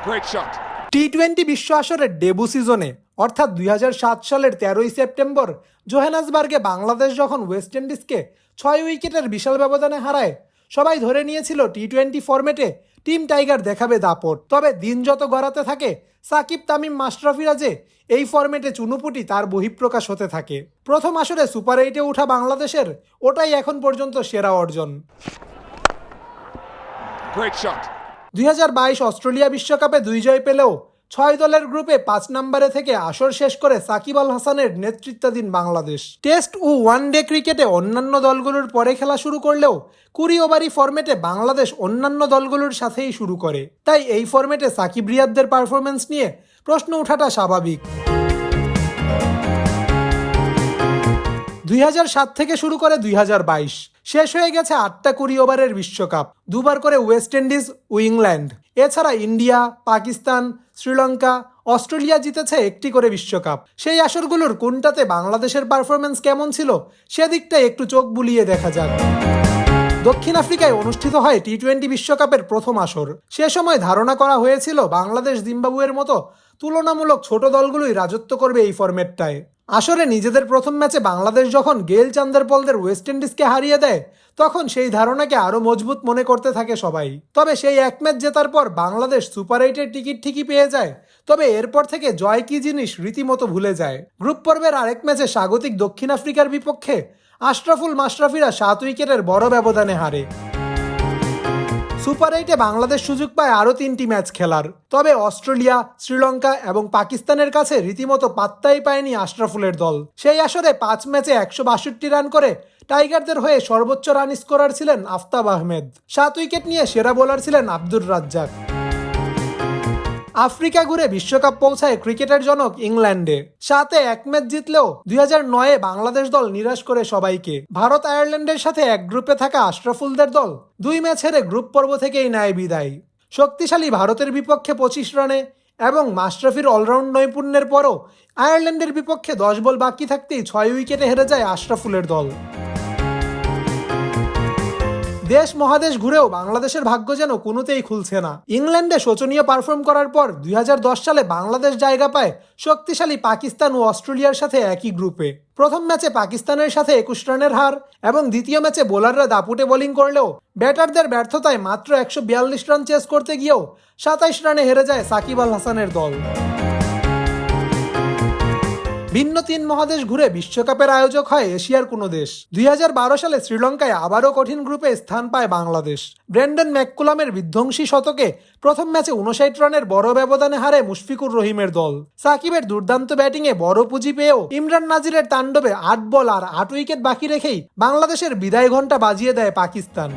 Great shot. T twenty বিশ্ব আসরের debut সিজনে অর্থাৎ দু হাজার সাত সালের তেরোই সেপ্টেম্বর জোহেনাসবার্গে বাংলাদেশ যখন ওয়েস্ট ইন্ডিজকে ছয় উইকেটের বিশাল ব্যবধানে হারায় সবাই ধরে নিয়েছিল টি টোয়েন্টি ফরম্যাটে টিম টাইগার দেখাবে দাপট তবে দিন যত গড়াতে থাকে সাকিব তামিম মাশরাফিরা যে এই ফরম্যাটে চুনুপুটি তার বহিঃপ্রকাশ হতে থাকে প্রথম আসরে সুপার এইটে ওঠা বাংলাদেশের ওটাই এখন পর্যন্ত সেরা অর্জন Great shot. দুই হাজার বাইশ অস্ট্রেলিয়া বিশ্বকাপে দুই জয় পেলেও ছয় দলের গ্রুপে পাঁচ নম্বরে থেকে আসর শেষ করে সাকিব আল হাসানের নেতৃত্বাধীন বাংলাদেশ। টেস্ট ও ওয়ান ডে ক্রিকেটে অন্যান্য দলগুলোর পরে খেলা শুরু করলেও কুড়ি ওভারই ফরম্যাটে বাংলাদেশ অন্যান্য দলগুলোর সাথেই শুরু করে। তাই এই ফরম্যাটে সাকিব রিয়াদদের পারফরমেন্স নিয়ে প্রশ্ন ওঠাটা স্বাভাবিক। দুই থেকে শুরু করে দুই হাজার বাইশ। শেষ হয়ে গেছে আটটা কুড়ি ওভারের বিশ্বকাপ, দুবার করে ওয়েস্ট ইন্ডিজ ও ইংল্যান্ড। এছাড়া ইন্ডিয়া, পাকিস্তান, শ্রীলঙ্কা, অস্ট্রেলিয়া জিতেছে একটি করে বিশ্বকাপ। সেই আসরগুলোর কোনটাতে বাংলাদেশের পারফরমেন্স কেমন ছিল, সেদিকটা একটু চোখ বুলিয়ে দেখা যাক। দক্ষিণ আফ্রিকায় অনুষ্ঠিত হয় টি টোয়েন্টি বিশ্বকাপের প্রথম আসর। সে সময় ধারণা করা হয়েছিল বাংলাদেশ জিম্বাবুয়ের মতো তুলনামূলক ছোট দলগুলোই রাজত্ব করবে এই ফরম্যাটটায়। আসরে নিজেদের প্রথম ম্যাচে বাংলাদেশ যখন গেল চান্দারপলদের ওয়েস্ট ইন্ডিজকে হারিয়ে দেয়, তখন সেই ধারণাকে আরও মজবুত মনে করতে থাকে সবাই। তবে সেই এক ম্যাচ জেতার পর বাংলাদেশ সুপার এইটের টিকিট ঠিকই পেয়ে যায়, তবে এরপর থেকে জয় কি জিনিস রীতিমতো ভুলে যায়। গ্রুপ পর্বের আরেক ম্যাচে স্বাগতিক দক্ষিণ আফ্রিকার বিপক্ষে আশরাফুল মাশরাফিরা সাত উইকেটের বড় ব্যবধানে হারে। সুপার এইটে বাংলাদেশ সুযোগ পায় আরও তিনটি ম্যাচ খেলার। তবে অস্ট্রেলিয়া, শ্রীলঙ্কা এবং পাকিস্তানের কাছে রীতিমতো পাত্তাই পায়নি আশরাফুলের দল। সেই আসরে পাঁচ ম্যাচে একশো বাষট্টি রান করে টাইগারদের হয়ে সর্বোচ্চ রান স্কোরার ছিলেন আফতাব আহমেদ। সাত উইকেট নিয়ে সেরা বোলার ছিলেন আব্দুর রাজ্জাক। আফ্রিকা ঘুরে বিশ্বকাপ পৌঁছায় ক্রিকেটের জনক ইংল্যান্ডে। সাথে এক ম্যাচ জিতলেও দুই হাজার নয়ে বাংলাদেশ দল নিরাশ করে সবাইকে। ভারত আয়ারল্যান্ডের সাথে এক গ্রুপে থাকা আশরাফুলদের দল দুই ম্যাচ হেরে গ্রুপ পর্ব থেকেই নেয় বিদায়। শক্তিশালী ভারতের বিপক্ষে পঁচিশ রানে এবং মাশরাফির অলরাউন্ড নৈপুণ্যের পরও আয়ারল্যান্ডের বিপক্ষে দশ বল বাকি থাকতেই ছয় উইকেটে হেরে যায় আশরাফুলের দল। দেশ মহাদেশ ঘুরেও বাংলাদেশের ভাগ্য যেন কোনোতেই খুলছে না। ইংল্যান্ডে শোচনীয় পারফর্ম করার পর দুই হাজার দশ সালে বাংলাদেশ জায়গা পায় শক্তিশালী পাকিস্তান ও অস্ট্রেলিয়ার সাথে একই গ্রুপে প্রথম ম্যাচে পাকিস্তানের সাথে একুশ রানের হার এবং দ্বিতীয় ম্যাচে বোলাররা দাপুটে বোলিং করলেও ব্যাটারদের ব্যর্থতায় মাত্র একশো বিয়াল্লিশ রান চেস করতে গিয়েও সাতাইশ রানে হেরে যায় সাকিব আল হাসানের দল। ভিন্ন তিন মহাদেশ ঘুরে বিশ্বকাপের আয়োজক হয় এশিয়ার কোনো দেশ। দুই হাজার বারো সালে শ্রীলঙ্কায় আবারও কঠিন গ্রুপে স্থান পায় বাংলাদেশ। ব্র্যান্ডন ম্যাককুলামের বিধ্বংসী শতকে প্রথম ম্যাচে উনষাট রানের বড় ব্যবধানে হারে মুশফিকুর রহিমের দল। সাকিবের দুর্দান্ত ব্যাটিংয়ে বড় পুঁজি পেয়েও ইমরান নাজিরের তাণ্ডবে আট বল আর আট উইকেট বাকি রেখেই বাংলাদেশের বিদায় ঘণ্টা বাজিয়ে দেয় পাকিস্তান।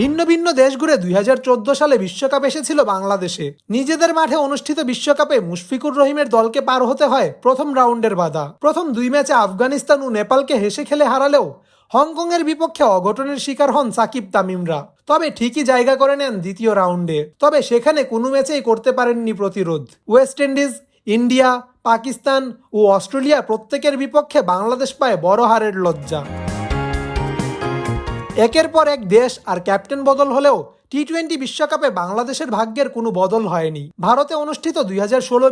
ভিন্ন ভিন্ন দেশ ঘুরে দুই হাজার চোদ্দ সালে বিশ্বকাপ এসেছিল বাংলাদেশে। নিজেদের মাঠে অনুষ্ঠিত বিশ্বকাপে মুশফিকুর রহিমের দলকে পার হতে হয় প্রথম রাউন্ডের বাধা। প্রথম দুই ম্যাচে আফগানিস্তান ও নেপালকে হেসে খেলে হারালেও হংকংয়ের বিপক্ষে অঘটনের শিকার হন সাকিব তামিমরা। তবে ঠিকই জায়গা করে নেন দ্বিতীয় রাউন্ডে। তবে সেখানে কোনো ম্যাচেই করতে পারেননি প্রতিরোধ। ওয়েস্ট ইন্ডিজ, ইন্ডিয়া, পাকিস্তান ও অস্ট্রেলিয়া প্রত্যেকের বিপক্ষে বাংলাদেশ পায় বড় হারের লজ্জা। একের পর এক দেশ আর ক্যাপ্টেন বদল হলেও টি টোয়েন্টি বিশ্বকাপে বাংলাদেশের ভাগ্যের কোনো বদল হয়নি। ভারতে অনুষ্ঠিত দুই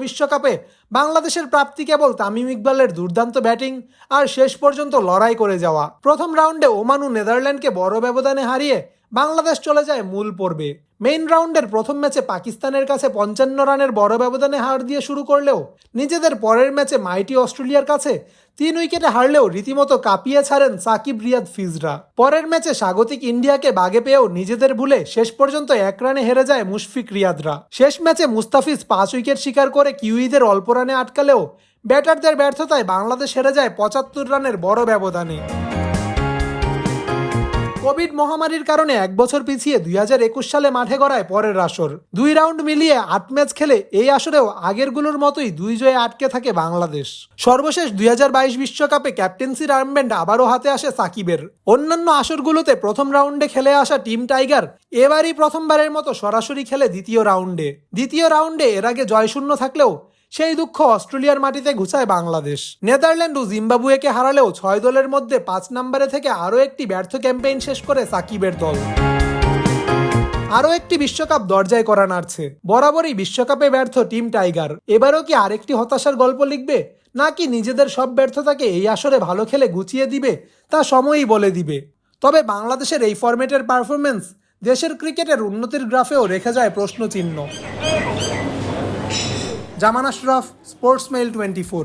বিশ্বকাপে বাংলাদেশের প্রাপ্তি কেবল তামিম ইকবালের দুর্দান্ত ব্যাটিং আর শেষ পর্যন্ত লড়াই করে যাওয়া। প্রথম রাউন্ডে ওমানু নেদারল্যান্ডকে বড় ব্যবধানে হারিয়ে বাংলাদেশ চলে যায় মূল পর্বে। মেইন রাউন্ডের প্রথম ম্যাচে পাকিস্তানের কাছে পঞ্চান্ন রানের বড় ব্যবধানে হার দিয়ে শুরু করলেও নিজেদের পরের ম্যাচে মাইটি অস্ট্রেলিয়ার কাছে তিন উইকেটে হারলেও রীতিমতো কাঁপিয়ে ছাড়েন সাকিব রিয়াদ ফিজরা। পরের ম্যাচে স্বাগতিক ইন্ডিয়াকে বাগে পেয়েও নিজেদের ভুলে শেষ পর্যন্ত এক রানে হেরে যায় মুশফিক রিয়াদরা। শেষ ম্যাচে মুস্তাফিজ পাঁচ উইকেট শিকার করে কিউইদের অল্প রানে আটকালেও ব্যাটারদের ব্যর্থতায় বাংলাদেশ হেরে যায় পঁচাত্তর রানের বড় ব্যবধানে। কোভিড মহামারীর কারণে এক বছর পিছিয়ে দুই সালে মাঠে গড়ায় পরের আসর। দুই রাউন্ড মিলিয়ে আট ম্যাচ খেলে এই আসরেও আগেরগুলোর মতোই দুই জয়ে আটকে থাকে বাংলাদেশ। সর্বশেষ দুই বিশ্বকাপে ক্যাপ্টেন্সির আর্মব্যান্ড আবারও হাতে আসে সাকিবের। অন্যান্য আসরগুলোতে প্রথম রাউন্ডে খেলে আসা টিম টাইগার এবারই প্রথমবারের মতো সরাসরি খেলে দ্বিতীয় রাউন্ডে। দ্বিতীয় রাউন্ডে এর আগে জয়শূন্য থাকলেও সেই দুঃখ অস্ট্রেলিয়ার মাটিতে ঘুচায় বাংলাদেশ। নেদারল্যান্ড ও জিম্বাবুয়েকে হারালেও ছয় দলের মধ্যে পাঁচ নম্বরে থেকে আরও একটি ব্যর্থ ক্যাম্পেইন শেষ করে সাকিবের দল। আরও একটি বিশ্বকাপ দরজায় করা নাড়ছে। বরাবরই বিশ্বকাপে ব্যর্থ টিম টাইগার। এবারও কি আরেকটি হতাশার গল্প লিখবে? নাকি নিজেদের সব ব্যর্থতাকে এই আসরে ভালো খেলে গুছিয়ে দিবে, তা সময়ই বলে দিবে। তবে বাংলাদেশের এই ফরম্যাটের পারফরমেন্স দেশের ক্রিকেটের উন্নতির গ্রাফেও রেখে যায় প্রশ্নচিহ্ন। Zaman Ashraf sports mail twenty four